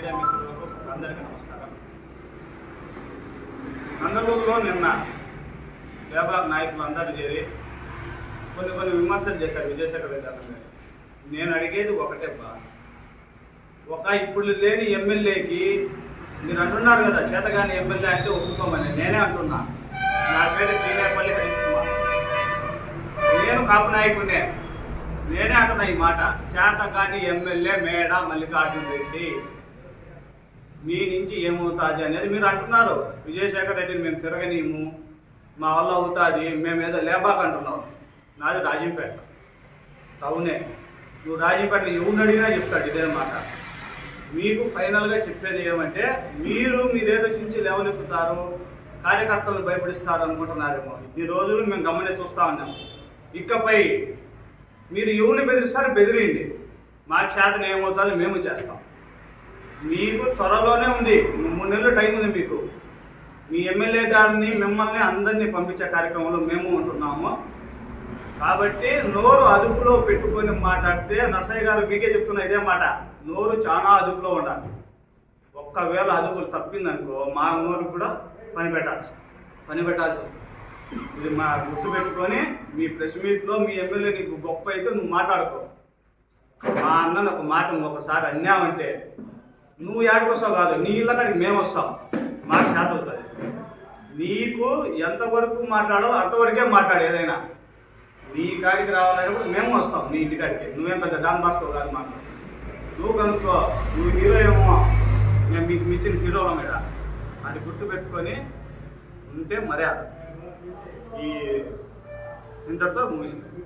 Media మిత్రులకు అందరికీ నమస్కారం. నందలూరులో నిన్న వ్యాపార నాయకులు అందరూ చేరి కొన్ని కొన్ని విమర్శలు చేశారు విజయశేఖర రెడ్డి నేను అడిగేది ఒకటే బా. ఒక ఇప్పుడు లేని ఎమ్మెల్యేకి మీరు అంటున్నారు కదా చేతగాని ఎమ్మెల్యే అంటే ఒప్పుకోమని. నేనే అంటున్నా. నా పేరు శ్రీనేపల్లి హరీష్ కుమార్. నేను కాపు నాయకుడినే. నేనే అంటున్నా ఈ మాట. చేతగాని ఎమ్మెల్యే మేడ మల్లికార్జున రెడ్డి. మీ నుంచి ఏమవుతుంది అనేది మీరు అంటున్నారు. విజయశేఖర్ రెడ్డిని మేము తిరగనీము. మా వల్ల అవుతుంది. మేము ఏదో లేబాక్ అంటున్నాం నాది రాజంపేట. అవునే. నువ్వు రాజంపేటలో ఎవరిని అడిగినా చెప్తాడు ఇదే మాట. మీకు ఫైనల్గా చెప్పేది ఏమంటే మీరు మీరేదో చించి లేవనెత్తుతారు కార్యకర్తలను భయపడిస్తారు అనుకుంటున్నారేమో. ఈ రోజులు మేము గమనే చూస్తా ఉన్నాం. ఇకపై మీరు ఎవరిని బెదిరిస్తారు బెదిరియండి. మా చేతన ఏమవుతుందో మేము చేస్తాం. మీకు త్వరలోనే ఉంది. మూడు నెలలు టైం ఉంది మీకు. మీ ఎమ్మెల్యే గారిని మిమ్మల్ని అందరినీ పంపించే కార్యక్రమంలో మేము ఉంటున్నాము. కాబట్టి నోరు అదుపులో పెట్టుకొని మాట్లాడితే నర్సయ్య గారు మీకే చెప్తున్న ఇదే మాట. నోరు చాలా అదుపులో ఉండాలి. ఒక్కవేళ అదుపులు తప్పిందనుకో మా నోరు కూడా పని పెట్టాల్సి పని పెట్టాల్సి వస్తుంది. ఇది మా గుర్తు పెట్టుకొని మీ ప్రెస్ మీట్లో మీ ఎమ్మెల్యే నీకు గొప్ప అయితే నువ్వు మాట్లాడుకో. మా అన్నను ఒక మాట ఒకసారి అన్నావంటే నువ్వు ఏడుకొస్తావు కాదు నీ ఇళ్ళ కాడికి మేము వస్తాం. మాకు చేత అవుతుంది. నీకు ఎంతవరకు మాట్లాడాలో అంతవరకే మాట్లాడు ఏదైనా. నీ కాడికి రావాలన్నప్పుడు మేము వస్తాం నీ ఇంటి కాడికి. నువ్వేం పెద్ద డాన్ బాస్కో కాదు మాకు. నువ్వు కనుక్కో నువ్వు హీరో ఏమో. మేము మీకు మించిన హీరోల మీద అది గుర్తు పెట్టుకొని ఉంటే మర్యాద. ఈ ఇంతటితో ముగిసింది